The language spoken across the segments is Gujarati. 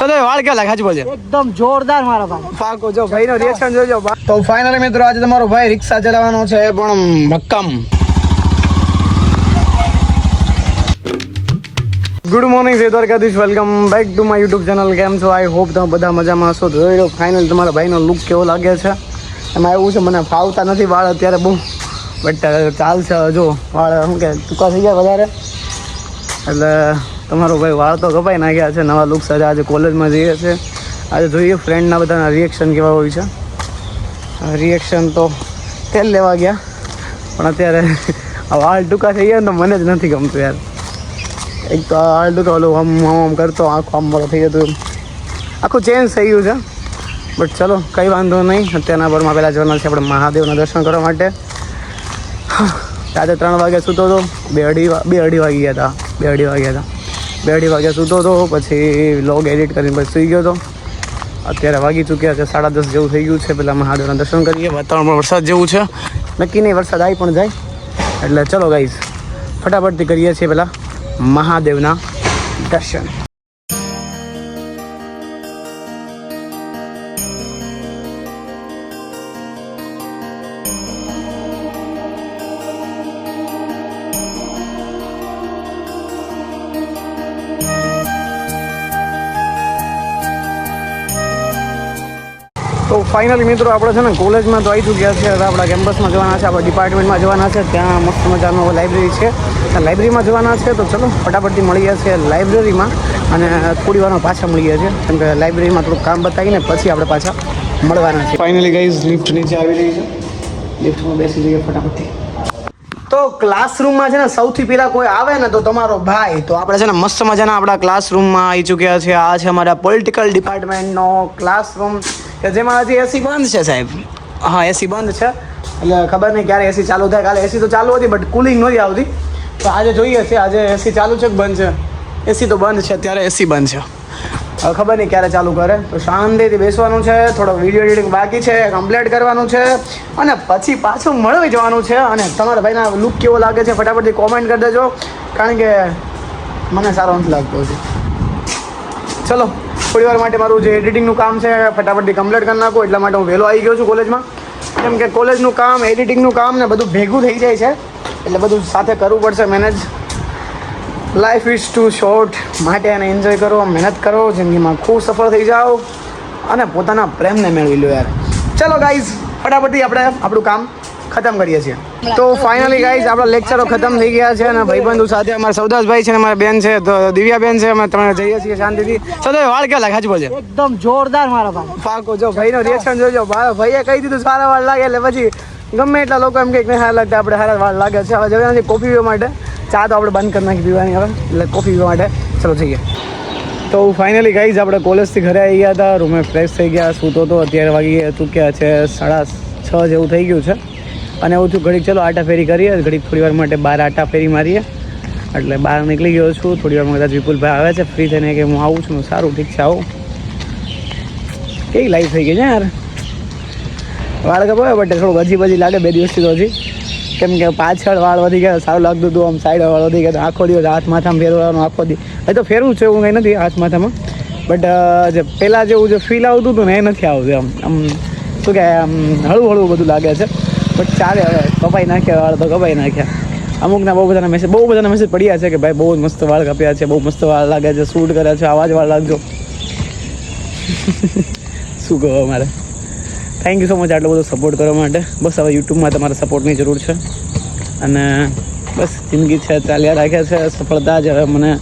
તો વાળ કેવા લાગે? હાજી એકદમ જોરદાર મારા ભાઈ. પાકો જો ભાઈનો રિએક્શન જોજો તો ફાઇનલી મિત્રો આજે તમારો ભાઈ રિક્ષા ચલાવવાનો છે પણ ભક્કમ ગુડ મોર્નિંગ જય Dwarkadhish. Welcome back to my YouTube channel કેમ છો? આઈ હોપ તમે બધા મજામાં હશો. જોઈ લો ફાઇનલ તમારા ભાઈનો લુક કેવો લાગે છે? એમાં એવું છે મને ફાવતા નથી વાળ અત્યારે બહુ. બટ ચાલશે જો વાળ શું કે ટૂંકા થઈ ગયા વધારે? એટલે તમારો ભાઈ વાળ તો કપાઈ નાખ્યા છે, નવા લુક સાથે આજે કોલેજમાં જઈએ છે. આજે જોઈએ ફ્રેન્ડના બધાના રિએક્શન કેવા હોય છે. રિએક્શન તો તેલ લેવા ગયા, પણ અત્યારે આ વાળ ટૂંકા થઈ ગયા ને મને જ નથી ગમતું યાર. એક તો વાળ ટૂંકા ઓલું આમ આમ કરતો, આખો આમ થઈ જતું આખું ચેન્જ થઈ ગયું છે. બટ ચલો, કંઈ વાંધો નહીં. અત્યારના પરમાં પહેલાં જવાના છે આપણે મહાદેવના દર્શન કરવા માટે. રાતે ત્રણ વાગ્યા સૂતો હતો. બે અઢી બે અઢી વાગી ગયા હતા. બે અઢી વાગ્યા હતા. બે અઢી વાગ્યા સૂતો હતો, પછી લોગ એડિટ કરીને પછી સૂઈ ગયો હતો. અત્યારે વાગી ચૂક્યા છે, સાડા દસ જેવું થઈ ગયું છે પહેલાં મહાદેવના દર્શન કરીએ. વાતાવરણમાં વરસાદ જેવું છે. નક્કી નહીં, વરસાદ આવી પણ જાય. એટલે ચલો ગાઈઝ ફટાફટથી કરીએ છીએ પહેલાં મહાદેવના દર્શન. તો ફાઇનલી મિત્રો આપણે છે ને કોલેજમાં તો આવી ચૂક્યા છે હવે આપણા કેમ્પસમાં જવાના છે આપણા ડિપાર્ટમેન્ટમાં જવાના છે. ત્યાં મસ્ત મજાનો લાઇબ્રેરી છે. ત્યાં લાઇબ્રેરીમાં જવાના છે તો ચલો ફટાફટથી મળીએ છીએ લાઇબ્રેરીમાં અને થોડી વારમાં પાછા મળીએ છીએ. કેમ કે લાઇબ્રેરીમાં થોડુંક કામ બતાવીને પછી આપણે પાછા મળવાના છે ફાઇનલી ગઈ લિફ્ટ નીચે આવી રહી છે. લિફ્ટમાં બેસી જઈએ ફટાફટથી. તો ક્લાસરૂમમાં છે ને સૌથી પહેલાં કોઈ આવે ને તો તમારો ભાઈ. તો આપણે છે ને મસ્ત મજાના આપણા ક્લાસરૂમમાં આવી ચૂક્યા છે આ છે અમારા પોલિટિકલ ડિપાર્ટમેન્ટનો ક્લાસરૂમ કે જેમાં હજી એસી બંધ છે સાહેબ? હા એસી બંધ છે. એટલે ખબર નહીં ક્યારે એસી ચાલુ થાય. કાલે એસી તો ચાલુ હતી બટ કુલિંગ નથી આવતી. તો આજે જોઈએ છે, આજે એસી ચાલુ છે કે બંધ છે? એસી તો બંધ છે, અત્યારે એસી બંધ છે. હવે ખબર નહીં ક્યારે ચાલુ કરે. તો શાંતિથી બેસવાનું છે, થોડો વીડિયો એડિટિંગ બાકી છે કમ્પ્લીટ કરવાનું છે, અને પછી પાછું મળવી જવાનું છે. અને તમારા ભાઈના લુક કેવો લાગે છે, ફટાફટથી કોમેન્ટ કરી દેજો. કારણ કે મને સારો નથી લાગતો છે ચલો. થોડી વાર માટે મારું જે એડિટિંગનું કામ છે ફટાફટથી કમ્પ્લીટ કરી નાખું. એટલા માટે હું વહેલો આવી ગયો છું કોલેજમાં. કેમ કે કોલેજનું કામ, એડિટિંગનું કામ ને બધું ભેગું થઈ જાય છે. એટલે બધું સાથે કરવું પડશે manage life is too short માટે એને એન્જોય કરો, મહેનત કરો, જિંદગીમાં ખૂબ સફળ થઈ જાઓ. અને પોતાના પ્રેમને મેળવી લો યાર. ચલો ગાઈઝ ફટાફટથી આપણે, આપણું કામ ખતમ કરીએ છીએ. તો ફાઇનલી ગાઈઝ આપણા લેક્ચરો ખતમ થઈ ગયા છે અને ભાઈબંધુ સાથે અમારા સૌદાસભાઈ છે અને અમારા બેન છે તો દિવ્યાબેન છે અમે તમે જઈએ છીએ શાંતિથી. સૌદાસ વાળ કેવા લાગે? હાજી બોલજે. એકદમ જોરદાર મારા ભાઈ. પાકો જો ભાઈનો રિએક્શન જોજો. ભાઈએ કહી દીધું સારા વાળ લાગે એટલે પછી ગમે એટલા લોકો એમ કે સારા લાગતા આપણે સારા વાળ લાગે છે. હવે જવાના કોફી પીવા માટે ચા તો આપણે બંધ કરી નાખી પીવાની હવે એટલે કોફી પીવા માટે ચલો જઈએ. તો ફાઇનલી ગાઈઝ આપણે કોલેજથી ઘરે આવી ગયા હતા રૂમે ફ્રેશ થઈ ગયા સૂતો તો અત્યારે વાગી ગયા તું ક્યાં છે સાડા છ જેવું થઈ ગયું છે. અને હું થયું, ઘડીક ચલો આટા ફેરી કરીએ, ઘડીક થોડી વાર માટે બાર આટા ફેરી મારીએ. એટલે બહાર નીકળી ગયો છું, થોડી વારમાં કદાચ વિપુલભાઈ આવે છે ફ્રી થઈને કે હું આવું છું સારું, ઠીક છે, આવું. કેવી લાઈફ થઈ ગઈ છે યાર? વાળ કપાવે બટ થોડુંક હજી બજી લાગે બે દિવસથી તો હજી. કેમ કે પાછળ વાળ વધી ગયા, સારું લાગતું હતું, આમ સાઈડ વાળ વધી ગયા આખો દિવસ હાથ માથામાં ફેરવાનું આખો દિવસ હવે તો ફેરવું છે એવું કંઈ નથી હાથ માથામાં. બટ જે પહેલાં જેવું જે ફીલ આવતું હતું ને, એ નથી આવતું આમ આમ, શું કહેવાય, આમ હળવું હળવું બધું લાગે છે. બટ ચાલે હવે. કપાઈ નાખ્યા વાળ તો કપાઈ નાખ્યા. અમુકના બહુ બધાના મેસેજ બહુ બધાના મેસેજ પડ્યા છે કે ભાઈ બહુ મસ્ત વાળ કપ્યા છે, બહુ મસ્ત વાળ લાગે છે, શૂટ કરે છે, આવા જ વાળ લાગજો. શું કહો મારે થેન્ક યુ સો મચ આટલો બધો સપોર્ટ કરવા માટે. બસ હવે યુટ્યુબમાં તમારા સપોર્ટની જરૂર છે. અને બસ જિંદગી છે, ચાલ્યા રાખ્યા છે, સફળતા જ હવે મને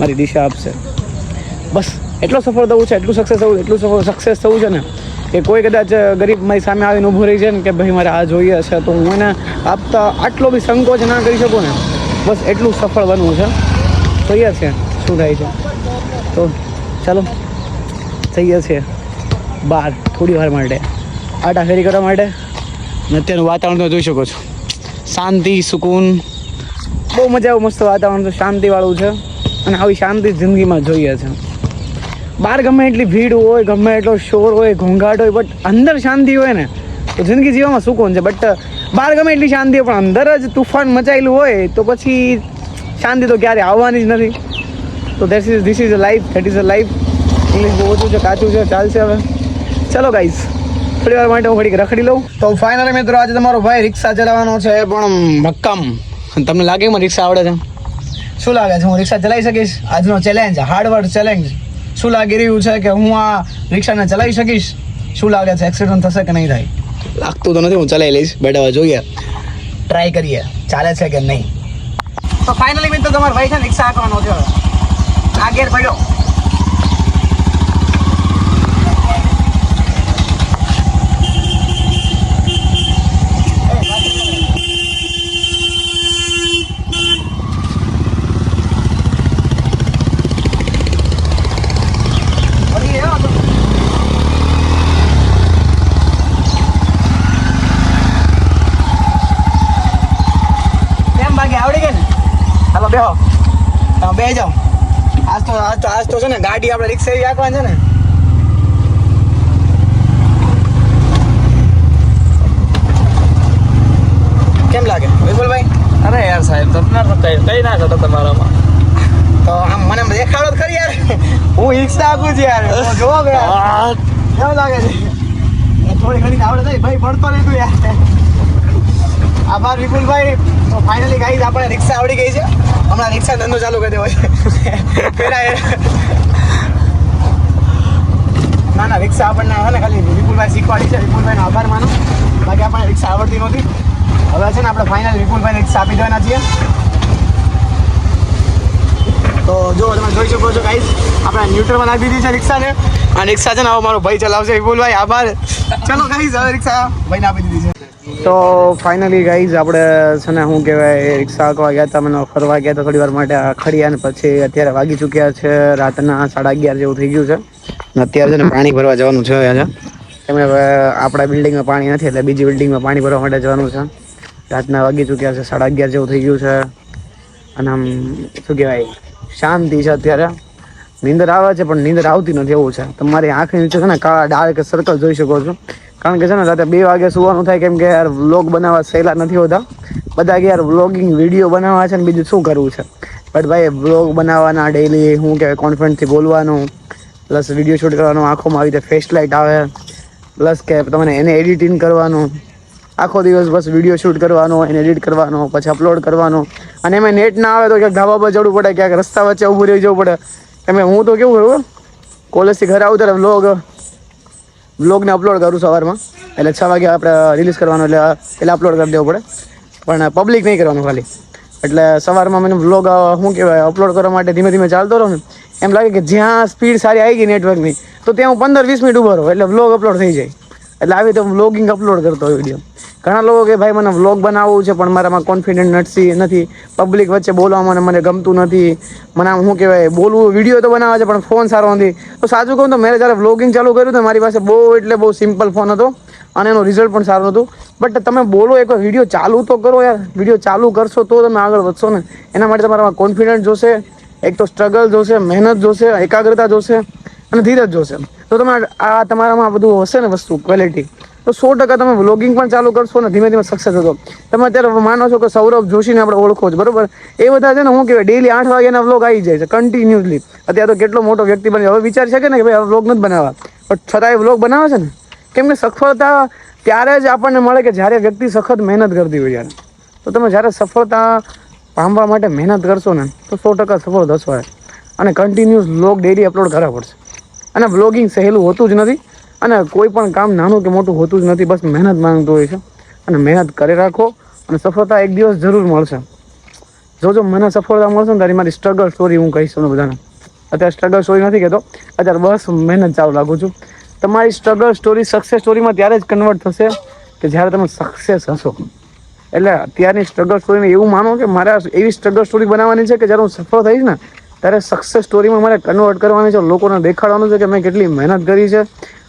મારી દિશા આપશે. બસ, એટલો સફળ થવું છે, એટલું સક્સેસ થવું, એટલું સક્સેસ થવું છે ને કે કોઈ કદાચ ગરીબ મારી સામે આવીને ઊભું રહી છે ને કે ભાઈ મારે આ જોઈએ છે, તો હું એને આપતા આટલો બી સંકોચ ના કરી શકું ને? બસ એટલું સફળ બનવું છે. જોઈએ છે. શું થાય છે? તો ચાલો. થઈએ છીએ બહાર થોડી વાર માટે. આટા ફેરી કરવા માટે. અને અત્યારનું વાતાવરણ તમે જોઈ શકો છો. શાંતિ, સુકૂન. બહુ મજા આવું, મસ્ત વાતાવરણ તો શાંતિવાળું છે. અને આવી શાંતિ જિંદગીમાં જોઈએ છે. બહાર ગમે એટલી ભીડ હોય, ગમે એટલો શોર હોય, ઘોંઘાટ હોય બટ અંદર શાંતિ હોય ને, તો જિંદગી જીવવામાં સુકૂન છે. બટ બહાર ગમે એટલી શાંતિ હોય, પણ અંદર જ તુફાન મચાયેલું હોય, તો પછી શાંતિ તો ક્યારે આવવાની જ નથી. તો that is this is a life that is a life English બહુ ઓછું છે, કાચું છે, ચાલશે હવે. ચલો ગાઈઝ થોડી વાર માટે હું ઘડીક રખડી લઉં. તો ફાઇનલ મિત્રો, આજે તમારો ભાઈ રિક્ષા ચલાવવાનો છે, પણ મક્કમ. તમને લાગે મને રિક્ષા આવડે છે? શું લાગે છે? હું રિક્ષા ચલાવી શકીશ? આજનો ચેલેન્જ હાર્ડ વર્ક ચેલેન્જ શું લાગી રહ્યું છે કે હું આ રિક્ષાને ચલાવી શકીશ? શું લાગે છે? એક્સિડન્ટ થશે કે નહીં થાય? લાગતું તો નથી હું ચલાવી લઈશ. બેટા હવે જોઈએ. ટ્રાય કરીએ. ચાલે છે કે નહીં? તો ફાઇનલી મિત્રો તમારો ભાઈ છે ને રિક્ષા હાંકવાનો છે હવે. આ ગેર પડ્યો પડી ગયો તો. કેમ બાકી આવડી ગઈ ને? હાલો બેહો. તમે બે જાઓ. આજ તો આજ તો આજ તો છે ને ગાડી આપણે રિક્ષા હાંકવાની છે ને. કેમ લાગે? વિપુલભાઈ? અરે યાર સાહેબ તમને તો કઈ કઈ ના થતો તમારામાં. તો આમ મને દેખાડો ખરી યાર. હું રિક્ષા આપું છું યાર. જોવો કે યાર. કેવું લાગે છે? થોડી ઘણી આવડે ભાઈ પડતો નહીં તું યાર. આભાર વિપુલભાઈ. તો ફાઇનલી ગાઈઝ આપણે રિક્ષા આવડી ગઈ છે. હમણાં રિક્ષા ધંધો ચાલુ કરી દેવો છે. ના ના, રિક્ષા આપણને આવે ને ખાલી વિપુલભાઈ શીખવાડી છે. વિપુલભાઈનો આભાર માનો. બાકી આપણને રિક્ષા આવડતી નહોતી. હવે છે ને આપણે ફાઇનલ વિપુલભાઈ રિક્ષા આપી દેવાના છીએ. તો જો, તમે જોઈ શકો છો ગાઈઝ આપણે ન્યુટ્રલમાં નાખી દીધી છે રિક્ષાને. આ રિક્ષા છે ને, હવે મારો ભાઈ ચલાવશે. વિપુલભાઈ, આભાર. ચલો ગાઈઝ હવે રિક્ષા ભાઈને આપી દીધી છે. તો ફાઇનલી ગાઈઝ આપણે છે ને શું કહેવાય રિક્ષા હાંકવા ગયા હતા, મને ફરવા ગયા હતા થોડી વાર માટે ખડિયા ને પછી અત્યારે વાગી ચૂક્યા છે, રાતના સાડા અગિયાર જેવું થઈ ગયું છે. અત્યારે છે ને પાણી ભરવા જવાનું છે એમણે આપણા બિલ્ડિંગમાં પાણી નથી, એટલે બીજી બિલ્ડિંગમાં પાણી ભરવા માટે જવાનું છે. રાતના વાગી ચૂક્યા છે, સાડા અગિયાર જેવું થઈ ગયું છે. અને આમ, શું કહેવાય, શાંતિ છે અત્યારે. નીંદર આવે છે, પણ નીંદર આવતી નથી એવું છે. તમારી આંખની નીચે છે ને કાળા ડાર્ક સર્કલ જોઈ શકો છો. કારણ કે છે ને રાતે બે વાગે સુવાનું થાય કેમ કે યાર વ્લોગ બનાવવા સહેલા નથી હોતા. બધા કે યાર વ્લોગિંગ વીડિયો બનાવવા છે ને બીજું શું કરવું છે? બટ ભાઈ વ્લોગ બનાવવાના ડેઈલી હું કહેવાય કોન્ફિડન્સથી બોલવાનું પ્લસ વીડિયો શૂટ કરવાનો, આંખોમાં આવી રીતે ફેસ લાઇટ આવે પ્લસ કે તમને એને એડિટિંગ કરવાનું, આખો દિવસ બસ વીડિયો શૂટ કરવાનો, એને એડિટ કરવાનો, પછી અપલોડ કરવાનો. અને એમાં નેટ ના આવે તો ક્યાંક ધાબા પર ચડવું પડે, ક્યાંક રસ્તા વચ્ચે ઊભું રહી જવું પડે. એમ હું તો કેવું કરું કોલેજથી ઘરે આવું ત્યારે વ્લોગ વ્લોગને અપલોડ કરું સવારમાં. એટલે છ વાગે આપણે રિલીઝ કરવાનું, એટલે એટલે અપલોડ કરી દેવું પડે. પણ પબ્લિક નહીં કરવાનું ખાલી. એટલે સવારમાં મને વ્લોગ શું કહેવાય અપલોડ કરવા માટે ધીમે ધીમે ચાલતો રહું ને, એમ લાગે કે જ્યાં સ્પીડ સારી આવી ગઈ નેટવર્કની તો ત્યાં હું પંદર વીસ મિનિટ ઊભો રહું, એટલે બ્લોગ અપલોડ થઈ જાય. એટલે આવી તો વ્લોગિંગ અપલોડ કરતો હોય વીડિયો ઘણા લોકો કે ભાઈ મને વ્લોગ બનાવવું છે, પણ મારામાં કોન્ફિડન્ટ નથી નથી. પબ્લિક વચ્ચે બોલવામાં મને ગમતું નથી. મને આમ શું કહેવાય, બોલવું વીડિયો તો બનાવે છે, પણ ફોન સારો નથી. તો સાચું કહું તો મેં જ્યારે વ્લોગિંગ ચાલુ કર્યું તો મારી પાસે બહુ એટલે બહુ સિમ્પલ ફોન હતો અને એનો રિઝલ્ટ પણ સારું હતું બટ તમે બોલો એક વીડિયો ચાલુ તો કરો યાર. વીડિયો ચાલુ કરશો તો તમે આગળ વધશો ને. એના માટે તમારામાં કોન્ફિડન્સ જોશે, એક તો સ્ટ્રગલ જોશે, મહેનત જોશે, એકાગ્રતા જોશે અને ધીરજ જોશે. તો તમે આ તમારામાં બધું હશે ને વસ્તુ ક્વોલિટી તો સો ટકા તમે વ્લોગિંગ પણ ચાલુ કરશો ને ધીમે ધીમે સક્સેસ થતો તમે અત્યારે માનો છો કે સૌરભ જોશીને આપણે ઓળખો છો, બરાબર? એ બધા છે ને હું કહેવાય ડેલી આઠ વાગ્યાના વ્લોગ આવી જાય છે કન્ટિન્યુઅસલી અત્યારે તો કેટલો મોટો વ્યક્તિ બને હવે વિચાર છે કે ને કે ભાઈ વ્લોગ નથી બનાવવા. પણ છતાં એ વ્લોગ બનાવે છે ને? કેમ કે સફળતા ત્યારે જ આપણને મળે કે જ્યારે વ્યક્તિ સખત મહેનત કરતી હોય ત્યારે તો તમે જ્યારે સફળતા પામવા માટે મહેનત કરશો ને, તો સો ટકા સફળ થશો. અને કન્ટિન્યુઅસ વ્લોગ ડેલી અપલોડ કરવા પડશે. અને વ્લોગિંગ સહેલું હોતું જ નથી. અને કોઈ પણ કામ નાનું કે મોટું હોતું જ નથી, બસ મહેનત માંગતું હોય છે. અને મહેનત કરી રાખો અને સફળતા એક દિવસ જરૂર મળશે. જો જો મને સફળતા મળશે ને, તારી મારી સ્ટ્રગલ સ્ટોરી હું કહીશ તમને બધાને. અત્યારે સ્ટ્રગલ સ્ટોરી નથી કહેતો, અત્યારે બસ મહેનત ચાલુ રાખું છું. તમારી સ્ટ્રગલ સ્ટોરી સક્સેસ સ્ટોરીમાં ત્યારે જ કન્વર્ટ થશે કે જ્યારે તમે સક્સેસ હશો. એટલે અત્યારની સ્ટ્રગલ સ્ટોરીને એવું માનો કે મારે એવી સ્ટ્રગલ સ્ટોરી બનાવવાની છે કે જ્યારે હું સફળ થઈશ ને, ત્યારે સક્સેસ સ્ટોરીમાં મારે કન્વર્ટ કરવાની છે, લોકોને દેખાડવાનું છે કે મેં કેટલી મહેનત કરી છે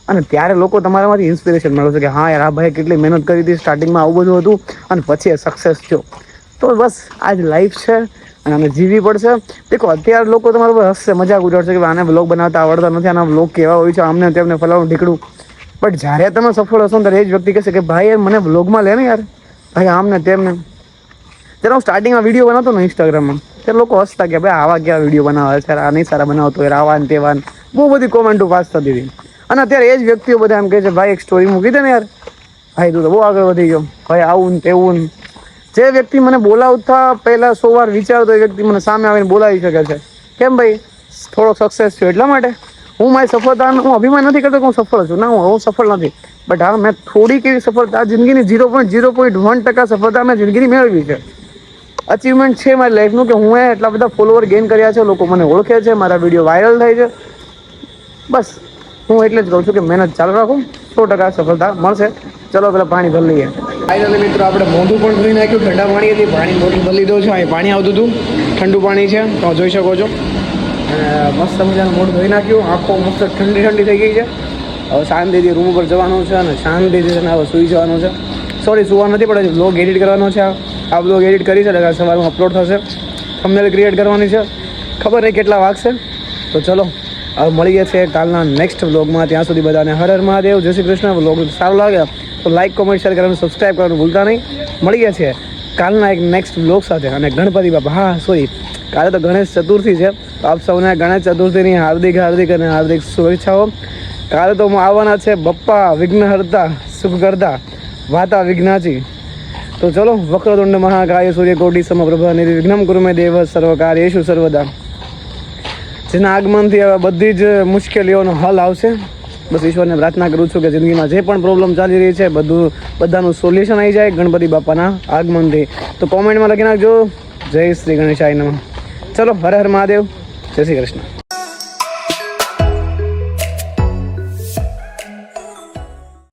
અને ત્યારે લોકો તમારામાંથી ઇન્સ્પિરેશન મેળવશે કે હા યાર, આ ભાઈ કેટલી મહેનત કરી હતી સ્ટાર્ટિંગમાં આવું બધું હતું અને પછી એ સક્સેસ થયો. તો બસ આ જ લાઈફ છે અને અમે જીવવી પડશે. દેખો, અત્યારે લોકો તમારા પર હસશે, મજાક ઉડાડશે કે આને બ્લોગ બનાવતા આવડતા નથી, આના બ્લોગ કેવા હોય છે, આમને તેમને ફલાવું ઢીકડું. બટ જ્યારે તમે સફળ હશો ને, ત્યારે એ જ વ્યક્તિ કહેશે કે ભાઈ યાર મને બ્લોગમાં લે ને યાર, ભાઈ આમને તેમને. ત્યારે હું સ્ટાર્ટિંગમાં વીડિયો બનાવતો ને ઇન્સ્ટાગ્રામમાં ત્યારે લોકો હસતા કે ભાઈ આવા કેવા વીડિયો બનાવે છે આ નહીં સારા બનાવતો યાર આવા ને તેવા બહુ બધી કોમેન્ટો પાસ થતી હતી. અને અત્યારે એ જ વ્યક્તિઓ બધા એમ કહે છે, ભાઈ, એક સ્ટોરી મૂકી દે ને યાર. ભાઈ, તું તો બહુ આગળ વધી ગયો. ભાઈ, આવું ને તેવું ને. જે વ્યક્તિ મને બોલાવતા પહેલાં સો વાર વિચારતો એ વ્યક્તિ મને સામે આવીને બોલાવી શકે છે. કેમ ભાઈ? થોડો સક્સેસ થયો એટલા માટે? હું મારી સફળતાનું, હું અભિમાન નથી કરતો કે હું સફળ છું. ના, હું હું સફળ નથી. બટ હા, મેં થોડીક એવી સફળતા જિંદગીની zero point zero point one ટકા સફળતા મેં જિંદગીની મેળવી છે. અચીવમેન્ટ છે મારી લાઈફનું કે હું એટલા બધા ફોલોવર ગેઇન કર્યા છે, લોકો મને ઓળખે છે, મારા વીડિયો વાયરલ થાય છે. બસ. હું એટલે જ કહું છું કે મહેનત ચાલુ રાખો, સો ટકા સફળતા મળશે. ચલો પેલા પાણી ભરી લઈએ. ફાઇનલી મિત્રો, આપણે મોઢું પણ ધોઈ નાખ્યું, ઠંડા પાણી હતી, પાણી મોઢું ભરી દઉં છું, અહીં પાણી આવતું હતું, ઠંડુ પાણી છે, તો જોઈ શકો છો. મસ્ત મજાનું મોઢું ધોઈ નાખ્યું, આંખો મસ્ત ઠંડી ઠંડી થઈ ગઈ છે. હવે શાંતિથી રૂમ ઉપર જવાનું છે અને શાંતિથી હવે સૂઈ જવાનું છે. સોરી સુવા નથી પડે બ્લોગ એડિટ કરવાનો છે. આ બ્લોગ એડિટ કરી છે, એટલે સવારમાં અપલોડ થશે. થંબનેલ ક્રિએટ કરવાની છે. ખબર નહીં કેટલા વાગશે. તો ચલો હવે મળીએ છીએ કાલના નેક્સ્ટ વ્લોગમાં ત્યાં સુધી બધાને હર હર મહાદેવ. જય શ્રી કૃષ્ણ. વ્લોગ સારું લાગે તો લાઈક કોમેન્ટ શેર કરવાનું સબસ્ક્રાઈબ કરવાનું ભૂલતા નહીં. મળીએ છીએ કાલના એક નેક્સ્ટ વ્લોગ સાથે. અને ગણપતિ બાપા. હા સોરી કાલે તો ગણેશ ચતુર્થી છે. તો આપ સૌને ગણેશ ચતુર્થીની હાર્દિક હાર્દિક અને હાર્દિક શુભેચ્છાઓ. કાલે તો આવવાના છે બપ્પા વિઘ્નહર્તા સુખકર્તા વાતા વિઘ્નાચી તો ચલો, વક્રતુંડ મહાકાય સૂર્યકોટી સમપ્રભા નિર્વિઘ્નમ કુરુમે દેવ સર્વકાર્યેષુ સર્વદા. જેના આગમનથી હવે બધી જ મુશ્કેલીઓનો હલ આવશે. બસ ઈશ્વરને પ્રાર્થના કરું છું કે જિંદગીમાં જે પણ પ્રોબ્લેમ ચાલી રહી છે, બધું, બધાનું સોલ્યુશન આવી જાય ગણપતિ બાપાના આગમનથી. તો કોમેન્ટમાં લખી નાખજો. જય શ્રી ગણેશાય નમઃ. ચલો, હર હર મહાદેવ. જય શ્રી કૃષ્ણ.